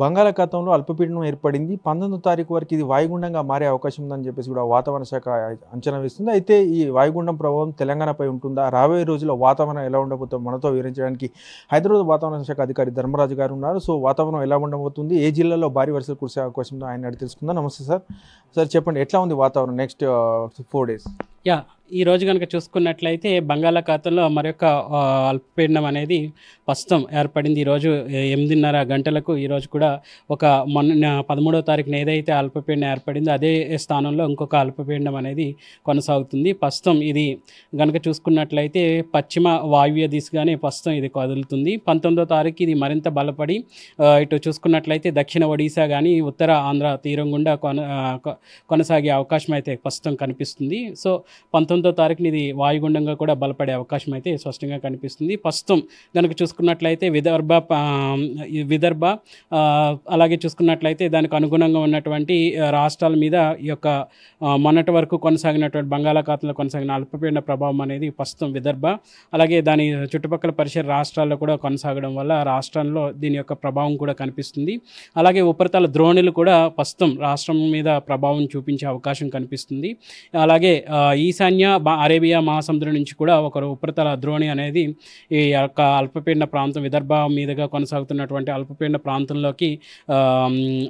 బంగాళాఖాతంలో అల్పపీడనం ఏర్పడింది. పంతొమ్మిదో తారీఖు వరకు ఇది వాయుగుండంగా మారే అవకాశం ఉందని చెప్పేసి కూడా వాతావరణ శాఖ అంచనా వేస్తుంది. అయితే ఈ వాయుగుండం ప్రభావం తెలంగాణపై ఉంటుందా? రాబోయే రోజుల్లో వాతావరణం ఎలా ఉండబోతుందో మనతో వివరించడానికి హైదరాబాద్ వాతావరణ శాఖ అధికారి ధర్మరాజు గారు ఉన్నారు. సో వాతావరణం ఎలా ఉండబోతుంది? ఏ జిల్లాలో భారీ వర్షాలు కురిసే అవకాశం ఉందో ఆయన అడిగి తెలుసుకుందాం. నమస్తే సార్. సార్ చెప్పండి ఎట్లా ఉంది వాతావరణం నెక్స్ట్ ఫోర్ డేస్? యా ఈ రోజు కనుక చూసుకున్నట్లయితే బంగాళాఖాతంలో మరొక ఆ, అల్పపీడనం అనేది ప్రస్తుతం ఏర్పడింది. ఈరోజు ఎనిమిదిన్నర గంటలకు ఈరోజు కూడా ఒక మొన్న పదమూడవ తారీఖున ఏదైతే అల్పపీడనం ఏర్పడిందో అదే స్థానంలో ఇంకొక అల్పపీడనం అనేది కొనసాగుతుంది. ప్రస్తుతం ఇది కనుక చూసుకున్నట్లయితే పశ్చిమ వాయువ్య దిశగానే ప్రస్తుతం ఇది కదులుతుంది. పంతొమ్మిదో తారీఖు ఇది మరింత బలపడి ఇటు చూసుకున్నట్లయితే దక్షిణ ఒడిశా కానీ ఉత్తర ఆంధ్ర తీరం గుండా కొన కొనసాగే అవకాశం అయితే ప్రస్తుతం కనిపిస్తుంది. సో పంతొమ్మిది తారీఖున ఇది వాయుగుండంగా కూడా బలపడే అవకాశం అయితే స్పష్టంగా కనిపిస్తుంది. ప్రస్తుతం కనుక చూసుకున్నట్లయితే విదర్భ విదర్భ అలాగే చూసుకున్నట్లయితే దానికి అనుగుణంగా ఉన్నటువంటి రాష్ట్రాల మీద ఈ యొక్క మొన్నటి వరకు కొనసాగినటువంటి బంగాళాఖాతంలో కొనసాగిన అల్పపీడన ప్రభావం అనేది ప్రస్తుతం విదర్భ అలాగే దాని చుట్టుపక్కల పరిసర రాష్ట్రాల్లో కూడా కొనసాగడం వల్ల రాష్ట్రంలో దీని యొక్క ప్రభావం కూడా కనిపిస్తుంది. అలాగే ఉపరితల ద్రోణులు కూడా ప్రస్తుతం రాష్ట్రం మీద ప్రభావం చూపించే అవకాశం కనిపిస్తుంది. అలాగే ఈశాన్య అరేబియా మహాసముద్రం నుంచి కూడా ఒక ఉపరితల ద్రోణి అనేది ఈ యొక్క అల్పపీడన ప్రాంతం విదర్భ మీదుగా కొనసాగుతున్నటువంటి అల్పపీడన ప్రాంతంలోకి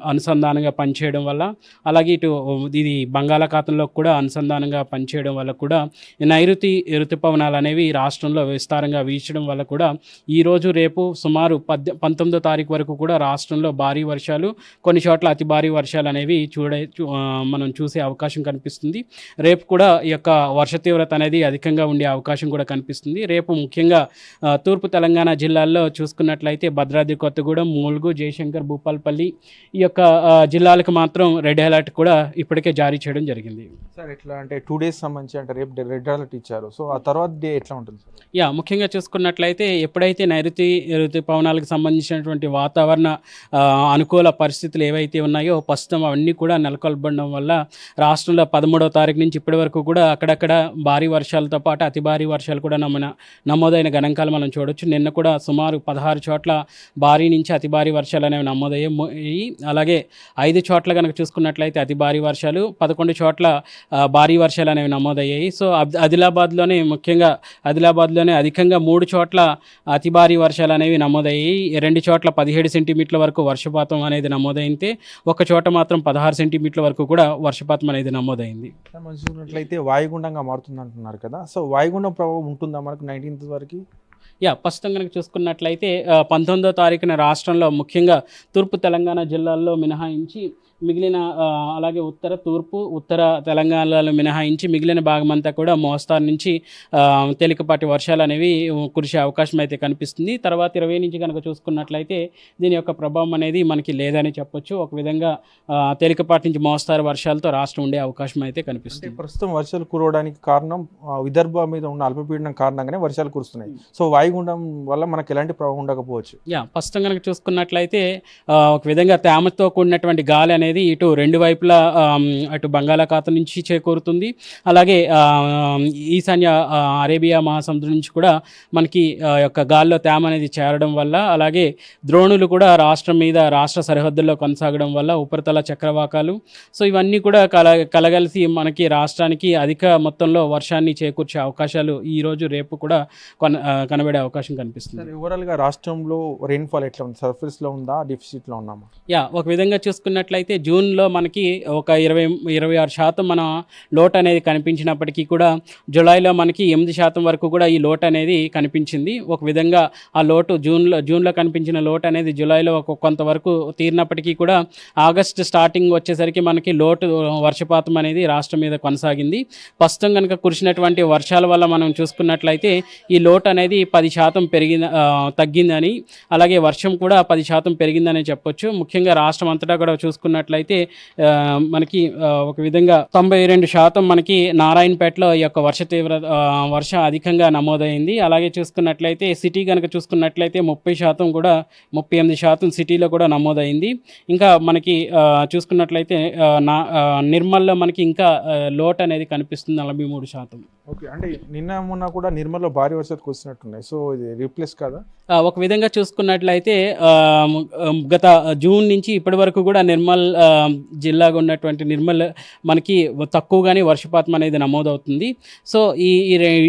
అనుసంధానంగా పనిచేయడం వల్ల అలాగే ఇటు ఇది బంగాళాఖాతంలో కూడా అనుసంధానంగా పనిచేయడం వల్ల కూడా నైరుతి ఋతుపవనాలు అనేవి రాష్ట్రంలో విస్తారంగా వీచడం వల్ల కూడా ఈరోజు రేపు సుమారు పద్ పంతొమ్మిదో తారీఖు వరకు కూడా రాష్ట్రంలో భారీ వర్షాలు కొన్ని చోట్ల అతి భారీ వర్షాలు అనేవి చూడే మనం చూసే అవకాశం కనిపిస్తుంది. రేపు కూడా ఈ యొక్క వర్ష తీవ్రత అనేది అధికంగా ఉండే అవకాశం కూడా కనిపిస్తుంది. రేపు ముఖ్యంగా తూర్పు తెలంగాణ జిల్లాల్లో చూసుకున్నట్లయితే భద్రాద్రి కొత్తగూడెం మూలుగు జయశంకర్ భూపాల్పల్లి ఈ యొక్క జిల్లాలకు మాత్రం రెడ్ అలర్ట్ కూడా ఇప్పటికే జారీ చేయడం జరిగింది. సార్ ఎట్లా అంటే టూ డేస్ సంబంధించి అంటే రేపు రెడ్ అలర్ట్ ఇచ్చారు. సో ఆ తర్వాత డే ఎట్లా ఉంటుంది సార్? యా ముఖ్యంగా చూసుకున్నట్లయితే ఎప్పుడైతే నైరుతి ఋతుపవనాలకు సంబంధించినటువంటి వాతావరణ అనుకూల పరిస్థితులు ఏవైతే ఉన్నాయో ప్రస్తుతం అవన్నీ కూడా నెలకొల్పడం వల్ల రాష్ట్రంలో పదమూడవ తారీఖు నుంచి ఇప్పటి వరకు కూడా అక్కడక్కడ భారీ వర్షాలతో పాటు అతి భారీ వర్షాలు కూడా నమ్మిన నమోదైన గణాంకాలు మనం చూడొచ్చు. నిన్న కూడా సుమారు పదహారు చోట్ల భారీ నుంచి అతి భారీ వర్షాలు అనేవి నమోదయ్యాయి. అలాగే ఐదు చోట్ల కనుక చూసుకున్నట్లయితే అతి భారీ వర్షాలు పదకొండు చోట్ల భారీ వర్షాలు అనేవి నమోదయ్యాయి. సో ఆదిలాబాద్లోనే ముఖ్యంగా ఆదిలాబాద్లోనే అధికంగా మూడు చోట్ల అతి భారీ వర్షాలు అనేవి నమోదయ్యాయి. రెండు చోట్ల పదిహేడు సెంటీమీటర్ల వరకు వర్షపాతం అనేది నమోదైతే ఒక చోట మాత్రం పదహారు సెంటీమీటర్ల వరకు కూడా వర్షపాతం అనేది నమోదైంది. సార్ చూసినట్లయితే వాయుగుండంగా మారుతుంది అంటున్నారు కదా. సో వాయుగుండం ప్రభావం ఉంటుందా మనకు నైన్టీన్త్ వరకు? యా ప్రస్తుతం కనుక చూసుకున్నట్లయితే పంతొమ్మిదో తారీఖున రాష్ట్రంలో ముఖ్యంగా తూర్పు తెలంగాణ జిల్లాల్లో మినహాయించి మిగిలిన అలాగే ఉత్తర తూర్పు ఉత్తర తెలంగాణలో మినహాయించి మిగిలిన భాగం అంతా కూడా మోస్తారు నుంచి తేలికపాటి వర్షాలు అనేవి కురిసే అవకాశం అయితే కనిపిస్తుంది. తర్వాత ఇరవై నుంచి కనుక చూసుకున్నట్లయితే దీని యొక్క ప్రభావం అనేది మనకి లేదని చెప్పొచ్చు. ఒక విధంగా తేలికపాటి నుంచి మోస్తారు వర్షాలతో రాష్ట్రం ఉండే అవకాశం అయితే కనిపిస్తుంది. ప్రస్తుతం వర్షాలు కురవడానికి కారణం విదర్భ మీద ఉన్న అల్పపీడనం కారణంగానే వర్షాలు కురుస్తున్నాయి. సో వాయుగుండం వల్ల మనకు ఎలాంటి ప్రభావం ఉండకపోవచ్చు. యా ప్రస్తుతం కనుక చూసుకున్నట్లయితే ఒక విధంగా తేమతో కూడినటువంటి గాలి అనేది ఇటు రెండు వైపులా అటు బంగాళాఖాతం నుంచి చేకూరుతుంది. అలాగే ఈశాన్య అరేబియా మహాసముద్రం నుంచి కూడా మనకి యొక్క గాల్లో తేమ అనేది చేరడం వల్ల అలాగే ద్రోణులు కూడా రాష్ట్రం మీద రాష్ట్ర సరిహద్దుల్లో కొనసాగడం వల్ల ఉపరితల చక్రవాకాలు. సో ఇవన్నీ కూడా కల కలగలిసి మనకి రాష్ట్రానికి అధిక మొత్తంలో వర్షాన్ని చేకూర్చే అవకాశాలు ఈ రోజు రేపు కూడా కొన కనబడే అవకాశం కనిపిస్తుంది. సార్ ఓవరాల్గా రాష్ట్రంలో రెయిన్ఫాల్ ఎట్లా ఉంది? సర్ఫేస్లో ఉందా? డిఫిసిట్లో ఉన్నామా? యా ఒక విధంగా చూసుకున్నట్లయితే జూన్లో మనకి ఒక ఇరవై ఇరవై ఆరు శాతం మన లోట్ అనేది కనిపించినప్పటికీ కూడా జూలైలో మనకి ఎనిమిది శాతం వరకు కూడా ఈ లోట్ అనేది కనిపించింది. ఒక విధంగా ఆ లోటు జూన్లో జూన్లో కనిపించిన లోట్ అనేది జూలైలో ఒక కొంతవరకు తీరినప్పటికీ కూడా ఆగస్ట్ స్టార్టింగ్ వచ్చేసరికి మనకి లోటు వర్షపాతం అనేది రాష్ట్రం మీద కొనసాగింది. ప్రస్తుతం కనుక కురిసినటువంటి వర్షాల వల్ల మనం చూసుకున్నట్లయితే ఈ లోటు అనేది పది శాతం పెరిగింది తగ్గిందని అలాగే వర్షం కూడా పది శాతం పెరిగిందని చెప్పొచ్చు. ముఖ్యంగా రాష్ట్రం అంతటా కూడా చూసుకున్నట్లయితే చూసుకున్నట్లయితే మనకి ఒక విధంగా తొంభై రెండు శాతం మనకి నారాయణపేటలో ఈ యొక్క వర్ష తీవ్ర వర్ష వర్షం అధికంగా నమోదైంది. అలాగే చూసుకున్నట్లయితే సిటీ కనుక చూసుకున్నట్లయితే ముప్పై శాతం కూడా ముప్పై ఎనిమిది శాతం సిటీలో కూడా నమోదైంది. ఇంకా మనకి చూసుకున్నట్లయితే నా నిర్మల్లో మనకి ఇంకా ఆ, లోట్ అనేది కనిపిస్తుంది నలభై మూడు శాతం. ఓకే అంటే నిన్న మొన్న కూడా నిర్మల్లో భారీ వర్షాలు కురిసినట్టున్నాయి సో ఇది రీప్లేస్ కాదా? ఒక విధంగా చూసుకున్నట్లయితే గత జూన్ నుంచి ఇప్పటి వరకు కూడా నిర్మల్ జిల్లాగా ఉన్నటువంటి నిర్మల్ మనకి తక్కువగానే వర్షపాతం అనేది నమోదవుతుంది. సో ఈ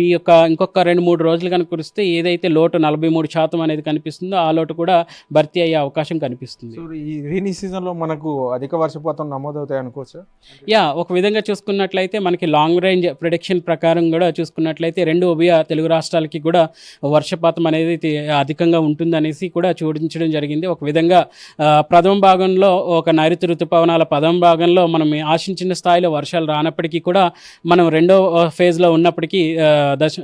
ఈ యొక్క ఇంకొక రెండు మూడు రోజులు కనుక కురిస్తే ఏదైతే లోటు నలభై మూడు శాతం అనేది కనిపిస్తుందో ఆ లోటు కూడా భర్తీ అయ్యే అవకాశం కనిపిస్తుంది. సో ఈ రైనీ సీజన్లో మనకు అధిక వర్షపాతం నమోదవుతాయి అనుకోవచ్చా? యా ఒక విధంగా చూసుకున్నట్లయితే మనకి లాంగ్ రేంజ్ ప్రొడిక్షన్ ప్రకారం కూడా చూసుకున్నట్లయితే రెండు ఉభయ తెలుగు రాష్ట్రాలకి కూడా వర్షపాతం అనేది అధికంగా ఉంటుందనేసి కూడా చూడించడం జరిగింది. ఒక విధంగా ప్రథమ భాగంలో ఒక నైరుతి ఋతుపవనాల ప్రథమ భాగంలో మనం ఆశించిన స్థాయిలో వర్షాలు రానప్పటికీ కూడా మనం రెండో ఫేజ్లో ఉన్నప్పటికీ దశ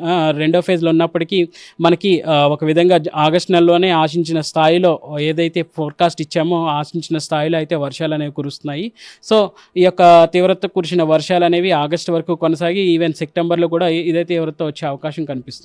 రెండో ఫేజ్లో ఉన్నప్పటికీ మనకి ఒక విధంగా ఆగస్ట్ నెలలోనే ఆశించిన స్థాయిలో ఏదైతే ఫోర్కాస్ట్ ఇచ్చామో ఆశించిన స్థాయిలో అయితే వర్షాలు అనేవి కురుస్తున్నాయి. సో ఈ యొక్క తీవ్రత కురిసిన వర్షాలు అనేవి ఆగస్టు వరకు కొనసాగి ఈవెన్ సెప్టెంబర్లో కూడా ఇదైతే ఎవరితో వచ్చే అవకాశం కనిపిస్తుంది.